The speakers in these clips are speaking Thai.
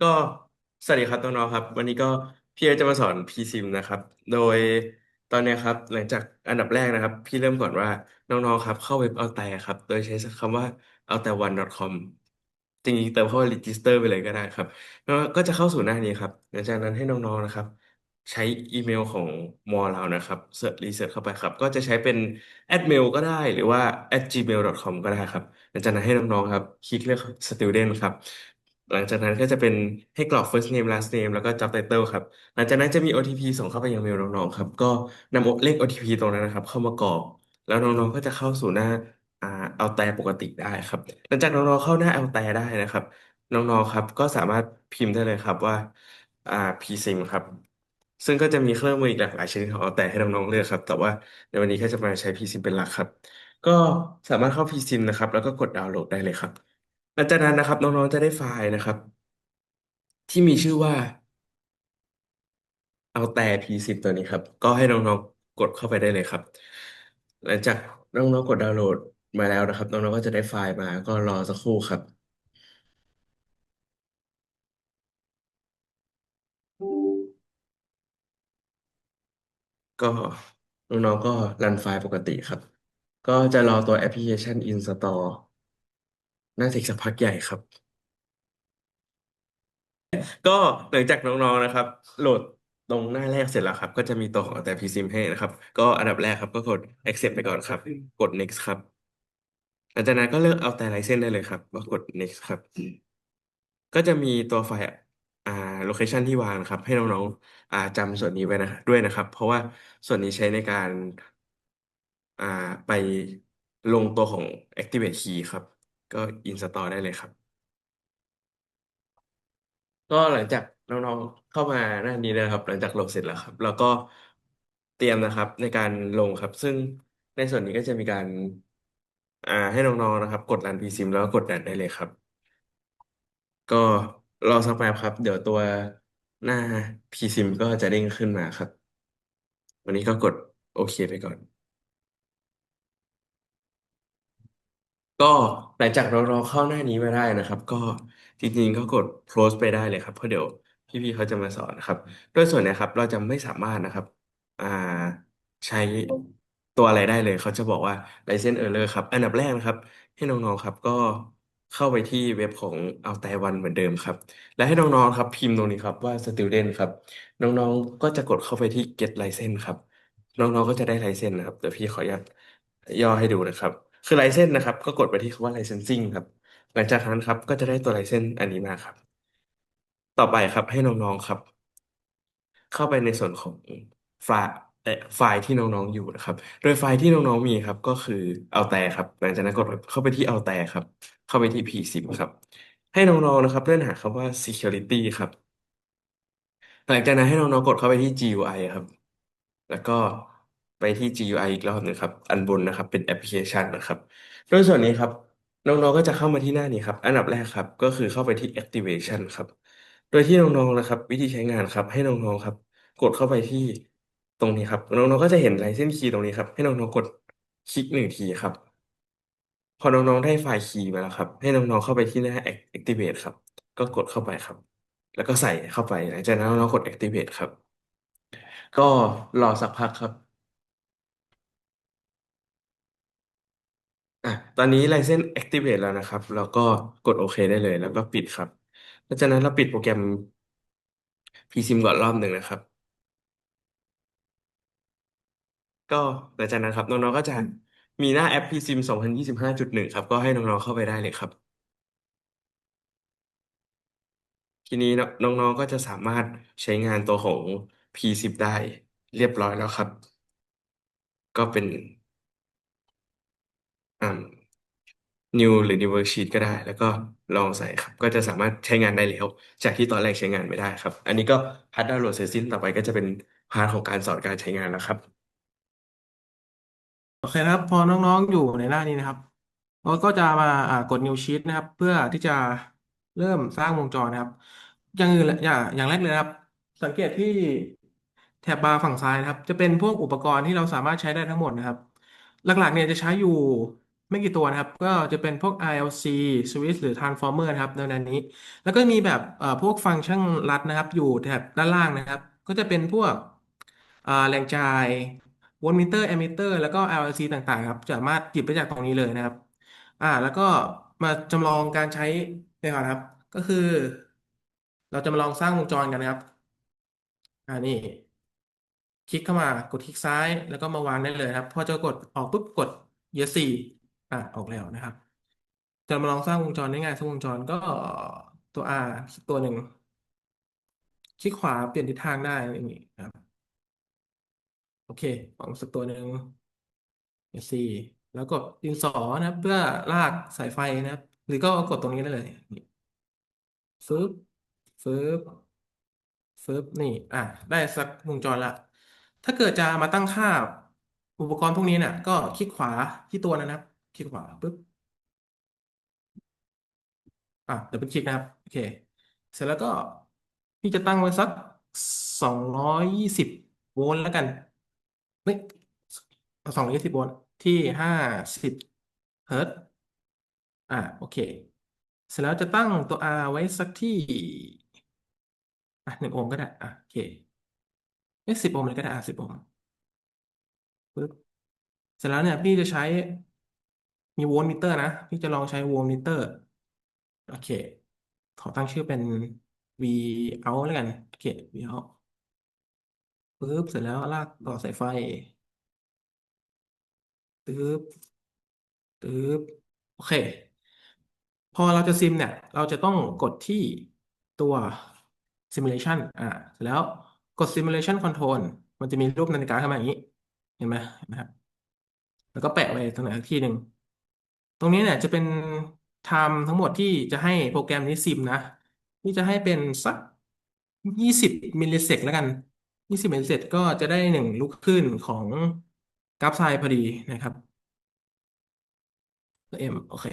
ก็สวัสดีครับน้องๆครับ วันนี้ก็พี่จะมาสอน PSIM นะครับ โดยตอนเนี้ยครับหลังจากอันดับแรกนะครับ พี่เริ่มก่อนว่าน้องๆครับเข้าเว็บเอาแต่ครับ โดยใช้คำว่าเอาแต่ one.com จริงๆเติมเข้าไป register ไปเลยก็ได้ครับแล้วก็จะเข้าสู่หน้านี้ครับหลังจากนั้นให้น้องๆนะครับ ใช้อีเมลของมอเรานะครับเสิร์ชรีเสิร์ชเข้าไปครับ ก็จะใช้เป็น @mail ก็ได้หรือว่า @gmail.com ก็ได้ครับหลังจากนั้นให้น้องๆครับคลิกเลือก student ครับ หลังจากนั้นก็จะเป็นให้กรอก first name last name แล้วก็ job title ครับ หลังจากนั้นจะมี OTP ส่งเข้าไปยังเมลน้องๆครับ ก็นำเลข OTP ตรงนั้นนะครับ เข้ามากรอก แล้วน้องๆก็จะเข้าสู่หน้าอ่าเอาแต่ปกติได้ครับ หลังจากน้องๆเข้าหน้าเอาแต่ได้นะครับ น้องๆครับ ก็สามารถพิมพ์ได้เลยครับว่าอ่า psim ครับ ซึ่งก็จะมีเครื่องมืออีกหลากหลายชนิดของเอาแต่ให้น้องๆเลือกครับ แต่ว่าในวันนี้ก็จะมาใช้ psim เป็นหลักครับ ก็สามารถเข้า psim นะครับ แล้วก็กดดาวน์โหลดได้เลยครับ หลังจากนั้นนะครับ น้องๆจะได้ไฟล์นะครับ ที่มีชื่อว่า เอาแต่ P10 ตัวนี้ครับ ก็ให้น้องๆกดเข้าไปได้เลยครับ หลังจากน้องๆกดดาวน์โหลดมาแล้วนะครับ น้องๆก็จะได้ไฟล์มาก็รอสักครู่ครับก็น้องๆก็รันไฟล์ปกติครับ ก็จะรอตัวแอปพลิเคชัน install น่าจะอีกสักพักใหญ่ครับ ก็หลังจากน้องๆนะครับ โหลดตรงหน้าแรกเสร็จแล้วครับ ก็จะมีตัวของแต่ PSIM ให้นะครับ ก็อันดับแรกครับก็กด accept ไปก่อนครับ กด next ครับหลังจากนั้นก็เลือกเอาแต่ license ได้เลยครับก็กด next ครับ ก็จะมีตัวไฟล์อ่า location ที่วางนะครับ ให้น้องๆอ่าจำส่วนนี้ไว้นะด้วยนะครับ เพราะว่าส่วนนี้ใช้ในการอ่าไปลงตัวของ activate key ครับ ก็ install ได้เลยครับ ก็หลังจากน้องๆเข้ามาหน้านี้นะครับ หลังจากโหลดเสร็จแล้วครับ แล้วก็เตรียมนะครับในการลงครับ ซึ่งในส่วนนี้ก็จะมีการอ่าให้น้องๆนะครับ กดรัน psim แล้วก็กดดันได้เลยครับ ก็รอสักแป๊บครับ เดี๋ยวตัวหน้า psim ก็จะเด้งขึ้นมาครับ วันนี้ก็กดโอเคไปก่อน ก็หลังจากเราเราเข้าหน้านี้มาได้นะครับ ก็จริงๆก็กด close ไปได้เลยครับเพราะเดี๋ยวพี่ๆเขาจะมาสอนนะครับโดยส่วนนี้ยครับ เราจะไม่สามารถนะครับอ่าใช้ตัวอะไรได้เลยเขาจะบอกว่า license error ครับ อันดับแรกนะครับ ให้น้องๆครับก็เข้าไปที่เว็บของเอาไต้หวันเหมือนเดิมครับ และให้น้องๆครับพิมพ์ตรงนี้ครับว่า student ครับ น้องๆก็จะกดเข้าไปที่ get license ครับ น้องๆก็จะได้ license นะครับเดี๋ยวพี่ขออนุญาตย่อให้ดูนะครับ คือไลเซนส์นะครับ ก็กดไปที่คำว่า licensing ครับ หลังจากนั้นครับ ก็จะได้ตัวไลเซนส์อันนี้มาครับ ต่อไปครับให้น้องๆครับ เข้าไปในส่วนของไฟล์เอ่อไฟล์ที่น้องๆอยู่นะครับ โดยไฟล์ที่น้องๆมีครับ ก็คือเอาแต่ครับ หลังจากนั้นกดเข้าไปที่เอาแต่ครับ เข้าไปที่ P10 ครับ ให้น้องๆนะครับเลื่อนหาคำว่า security ครับ หลังจากนั้นให้น้องๆกดเข้าไปที่ GUI ครับ แล้วก็ ไปที่ GUI อีกรอบหนึงครับ อันบนนะครับเป็นแอปพลิเคชันนะครับ โดยส่วนนี้ครับน้องๆก็จะเข้ามาที่หน้านี้ครับ อันดับแรกครับ ก็คือเข้าไปที่ activation ครับ โดยที่น้องๆนะครับ วิธีใช้งานครับ ให้น้องๆครับ กดเข้าไปที่ตรงนี้ครับ น้องๆก็จะเห็น license key ตรงนี้ครับ ให้น้องๆกดคลิกหนึ่งทีครับ พอน้องๆได้ไฟล์คีย์มาแล้วครับ ให้น้องๆเข้าไปที่หน้า activate ครับ ก็กดเข้าไปครับ แล้วก็ใส่เข้าไปหลังจากนั้นเรากด activate ครับ ก็รอสักพักครับ อะตอนนี้ license activate แล้วนะครับ แล้วก็กดโอเคได้เลย แล้วก็ปิดครับหลังจากนั้นเราปิดโปรแกรม psim ก่อนรอบหนึ่งนะครับ ก็หลังจากนั้นครับน้องๆก็จะมีหน้าแอป psim 2025.1 ครับ ก็ให้น้องๆเข้าไปได้เลยครับ ทีนี้น้องๆก็จะสามารถใช้งานตัวของ p10 ได้เรียบร้อยแล้วครับ ก็เป็น อ่า new หรือ new worksheet ก็ได้ แล้วก็ลองใส่ครับ ก็จะสามารถใช้งานได้แล้ว จากที่ตอนแรกใช้งานไม่ได้ครับ อันนี้ก็พาร์ทดาวน์โหลดเสร็จสิ้นต่อไปก็จะเป็นพาร์ทของการสอนการใช้งานแล้วครับโอเคนะครับ พอน้องๆอยู่ในหน้านี้นะครับเราก็จะมาอ่ากด New Sheet นะครับ เพื่อที่จะเริ่มสร้างวงจรนะครับ อย่างอื่นละอย่างอย่างแรกเลยนะครับ สังเกตที่แถบบาร์ฝั่งซ้ายนะครับ จะเป็นพวกอุปกรณ์ที่เราสามารถใช้ได้ทั้งหมดนะครับ หลักๆเนี่ยจะใช้อยู่ ไม่กี่ตัวนะครับ ก็จะเป็นพวก ILC Switch หรือ Transformer นะครับในนั้นนี้ แล้วก็มีแบบเอ่อพวกฟังก์ชันลัดนะครับ อยู่แถบด้านล่างนะครับ ก็จะเป็นพวกอ่าแรงจ่ายโวลต์มิเตอร์แอมมิเตอร์แล้วก็ LLC ต่างๆครับสามารถหยิบไปจากตรงนี้เลยนะครับ อ่า แล้วก็มาจำลองการใช้เนี่ยก่อนครับ ก็คือ เราจะมาลองสร้างวงจรกันนะครับ อ่านี่คลิกเข้ามากดคลิกซ้าย แล้วก็มาวางได้เลยครับ พอจะกดออกปุ๊บกด yes สี่ อะออกแล้วนะครับ จะมาลองสร้างวงจรได้ไงสร้างวงจรก็ตัว R สักตัวหนึ่งคลิกขวาเปลี่ยนทิศทางได้อย่างนี้ครับ โอเคลองสักตัวหนึ่ง yes สี่แล้วกดดินสอนะครับเพื่อลากสายไฟนะครับ หรือก็กดตรงนี้ได้เลยนี่ฟึบฟึบฟึบนี่ อะ ได้สักวงจรละ ถ้าเกิดจะมาตั้งค่าอุปกรณ์พวกนี้เนี่ยก็คลิกขวาที่ตัวนะครับ คลิกขวาปุ๊บอะเดี๋ยวเป็นคลิกนะครับ โอเค เสร็จแล้วก็พี่จะตั้งไว้สักสองร้อยยี่สิบโวลต์แล้วกันเฮ้ยสองร้อยยี่สิบโวลต์ที่ห้าสิบเฮิร์ตซ์อะโอเค เสร็จแล้วจะตั้งตัว R ไว้สักที่อะหนึ่งโอห์มก็ได้อะโอเคเอ๊ะสิบโอห์มเลยก็ได้อะสิบโอห์มปึ๊บเสร็จแล้วเนี่ยพี่จะใช้ มีโวลต์มิเตอร์นะ พี่จะลองใช้โวลต์มิเตอร์ โอเค ขอตั้งชื่อเป็น V out แล้วกัน โอเค V out ปึ๊บเสร็จแล้วลากต่อสายไฟปึ๊บปึ๊บโอเค พอเราจะซิมเนี่ย เราจะต้องกดที่ตัว simulation อ่าเสร็จแล้วกด simulation control มันจะมีรูปนาฬิกาขึ้นมาอย่างนี้ เห็นไหมนไหมครับ แล้วก็แปะไว้ตรงไหนที่หนึ่ง ตรงนี้เนี่ยจะเป็นไทม์ทั้งหมดที่จะให้โปรแกรมนี้ซิมนะ นี่จะให้เป็นสักยี่สิบมิลลิเซกแล้วกันยี่สิบมิลลิเซกก็จะได้หนึ่งลูกคลื่นของกราฟไซด์พอดีนะครับเอ็มโอเค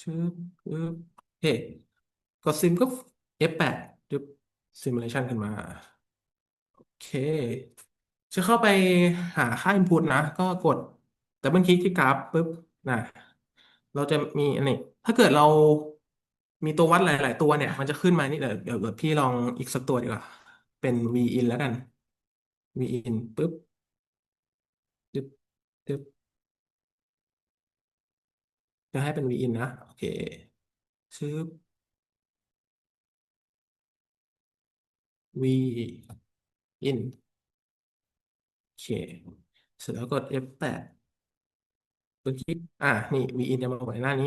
ชึบชึบโอเคกดซิมก็ F8 จุ๊บซิมูเลชันขึ้นมา โอเค จะเข้าไปหาค่า input นะ ก็กด ดับเบิลคลิกที่กราฟปุ๊บนะเราจะมีอันนี้ถ้าเกิดเรามีตัววัดหลาย ๆ ตัวเนี่ย มันจะขึ้นมานี่เดี๋ยวเดี๋ยวเดี๋ยวพี่ลองอีกสักตัวดีกว่า เป็น v in แล้วกัน v in ปุ๊บปึ๊บปึ๊บจะให้เป็น v in นะ โอเคชึบ v in โอเคเสร็จแล้วกด F8 ดับเบิลคลิกอ่านี่ vin จะมาไว้หน้านี้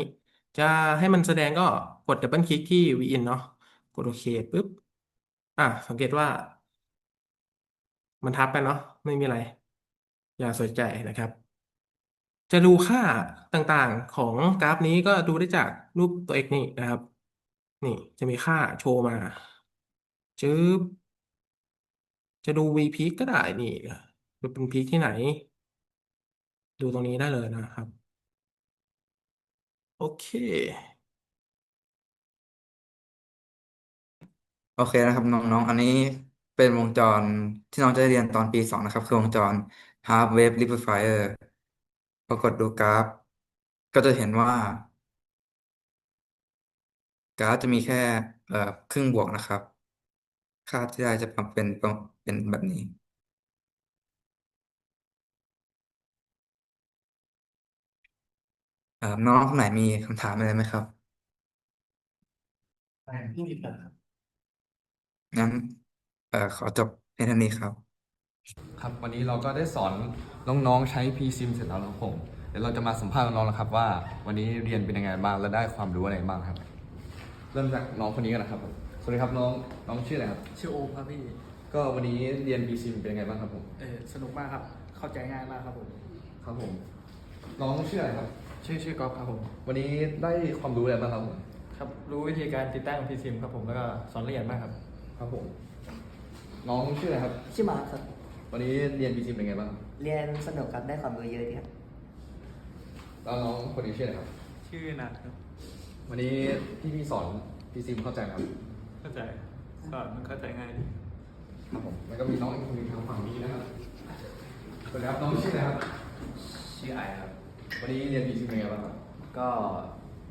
จะให้มันแสดงก็กดดับเบิลคลิกที่ vin เนาะกดโอเคปุ๊บอ่าสังเกตว่า มันทับไปเนาะไม่มีอะไร อย่าสนใจนะครับ จะดูค่าต่างๆของกราฟนี้ก็ดูได้จากรูปตัว x นี่นะครับ นี่จะมีค่าโชว์มาจึ๊บจะดู v peak ก็ได้นี่ดูเป็นพีคที่ไหน ดูตรงนี้ได้เลยนะครับ โอเค โอเคนะครับน้องๆ อันนี้เป็นวงจรที่น้องจะเรียนตอนปีสองนะครับ คือวงจร half wave amplifier ปรากฏดูกราฟ ก็จะเห็นว่า กราฟจะมีแค่เอ่อครึ่งบวกนะครับ ค่าที่ได้จะเป็นเป็นแบบนี้ อ่อน้องๆคนไหนมีคำถามอะไรไหมครับที่มีปัญหางั้นเอ่อขอจบเพียงเท่านี้ครับ ครับวันนี้เราก็ได้สอนน้องๆใช้ pSIM เสร็จแล้วนะครับผมเดี๋ยวเราจะมาสัมภาษณ์น้องๆนะครับ ว่าวันนี้เรียนเป็นยังไงบ้างและได้ความรู้อะไรบ้างครับ เริ่มจากน้องคนนี้กันนะครับผมสวัสดีครับน้องน้องชื่ออะไรครับชื่อโอมครับพี่ ก็วันนี้เรียน pSIM เป็นยังไงบ้างครับผมเออสนุกมากครับ เข้าใจง่ายมากครับผม ครับผม น้องชื่ออะไรครับ ชื่อชื่อกอล์ฟครับผม วันนี้ได้ความรู้อะไรบ้างครับผมครับรู้วิธีการติดตั้งพีซิมครับผมแล้วก็สอนละเอียดมากครับ ครับผม น้องชื่ออะไรครับ ชื่อมาร์คครับ วันนี้เรียน pSIM เป็นไงบ้างครับเรียนสนุกครับได้ความรู้เยอะดีครับ แล้วน้องคนนี้ชื่ออะไรครับ ชื่อนัทครับวันนี้พี่พี่สอน pSIM เข้าใจไหมครับเข้าใจสอนมันเข้าใจง่ายดีครับผมแล้วก็มีน้องอีกคนหนึงทางฝั่งนี้นะครับสวัสดีครับน้องชื่ออะไรครับ ชื่อไอครับ วันนี้เรียน PCM เป็นไงบ้างครับก็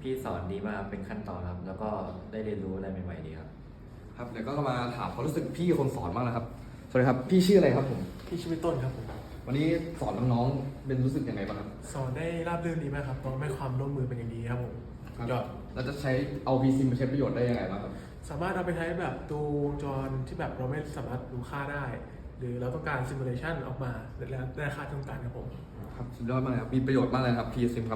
พี่สอนดีมากเป็นขั้นตอนครับ แล้วก็ได้เรียนรู้อะไรใหม่ๆดีครับ ครับเดี๋ยวก็มาถามความรู้สึกพี่คนสอนบ้างนะครับ สวัสดีครับพี่ชื่ออะไรครับผม พี่ชื่อพี่ต้นครับผมวันนี้สอนน้องๆเป็นรู้สึกยังไงบ้างครับ สอนได้ราบรื่นดีมากครับน้องให้ความร่วมมือเป็นอย่างดีครับผมยอดแล้วจะใช้เอา PCM มาใช้ประโยชน์ได้ยังไงบ้างครับ สามารถเอาไปใช้แบบดูวงจรที่แบบเราไม่สามารถดูค่าได้ หรือเราต้องการซิมูเลชันออกมาในราคาที่ต้องการครับผม ครับสุดยอดมากเลยครับ มีประโยชน์มากเลยครับ PCM ครับ